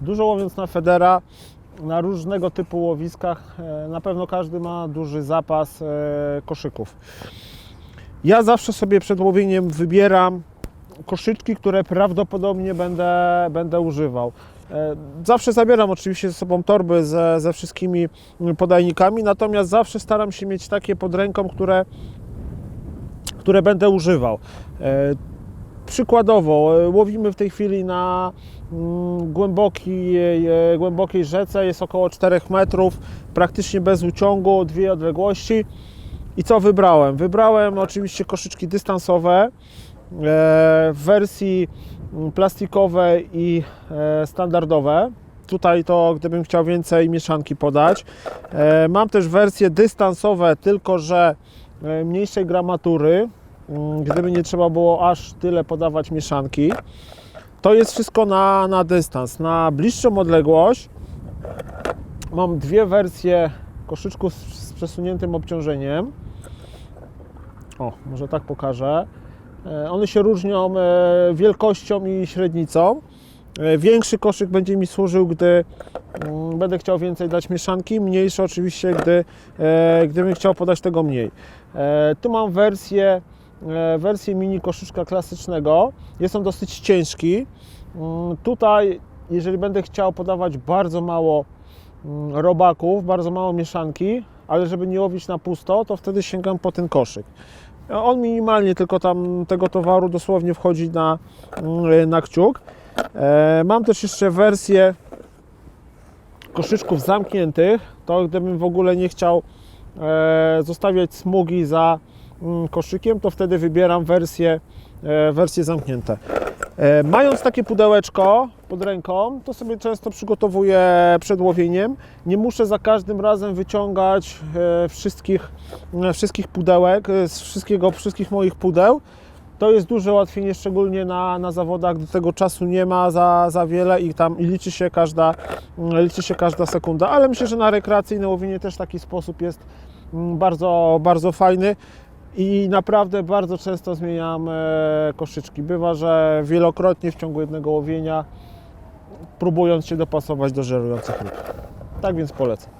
Dużo łowiąc na federa, na różnego typu łowiskach, e, na pewno każdy ma duży zapas e, koszyków. Ja zawsze sobie przed łowieniem wybieram koszyczki, które prawdopodobnie będę, będę używał. E, Zawsze zabieram oczywiście ze sobą torby ze, ze wszystkimi podajnikami, natomiast zawsze staram się mieć takie pod ręką, które, które będę używał. Przykładowo, e, łowimy w tej chwili na mm, głębokiej, e, głębokiej rzece, jest około 4 metrów, praktycznie bez uciągu, dwie odległości. I co wybrałem? Wybrałem oczywiście koszyczki dystansowe e, w wersji mm, plastikowej i standardowe. Tutaj to, gdybym chciał więcej mieszanki podać. Mam też wersje dystansowe, tylko że mniejszej gramatury, gdyby nie trzeba było aż tyle podawać mieszanki. To jest wszystko na, na dystans. Na bliższą odległość mam dwie wersje koszyczków z, z przesuniętym obciążeniem. O, może tak pokażę. E, One się różnią e, wielkością i średnicą. E, Większy koszyk będzie mi służył, gdy mm, będę chciał więcej dać mieszanki, mniejszy oczywiście, gdy, gdybym chciał podać tego mniej. Tu mam wersję, wersję mini koszyczka klasycznego. Jest on dosyć ciężki. Mm, Tutaj, jeżeli będę chciał podawać bardzo mało mm, robaków, bardzo mało mieszanki, ale żeby nie łowić na pusto, to wtedy sięgam po ten koszyk. On minimalnie tylko tam tego towaru dosłownie wchodzi na, mm, na kciuk. E, Mam też jeszcze wersję koszyczków zamkniętych. To gdybym w ogóle nie chciał e, zostawiać smugi za koszykiem, to wtedy wybieram wersje, e, wersje zamknięte. E, Mając takie pudełeczko pod ręką, to sobie często przygotowuję przed łowieniem. Nie muszę za każdym razem wyciągać e, wszystkich, wszystkich pudełek, z wszystkiego, wszystkich moich pudeł. To jest duże ułatwienie, szczególnie na, na zawodach, gdy tego czasu nie ma za, za wiele i tam i liczy się, każda, mm, liczy się każda sekunda. Ale myślę, że na rekreacyjne łowienie też taki sposób jest mm, bardzo, bardzo fajny. I naprawdę bardzo często zmieniam e, koszyczki. Bywa, że wielokrotnie w ciągu jednego łowienia, próbując się dopasować do żerujących ryb. Tak więc polecam.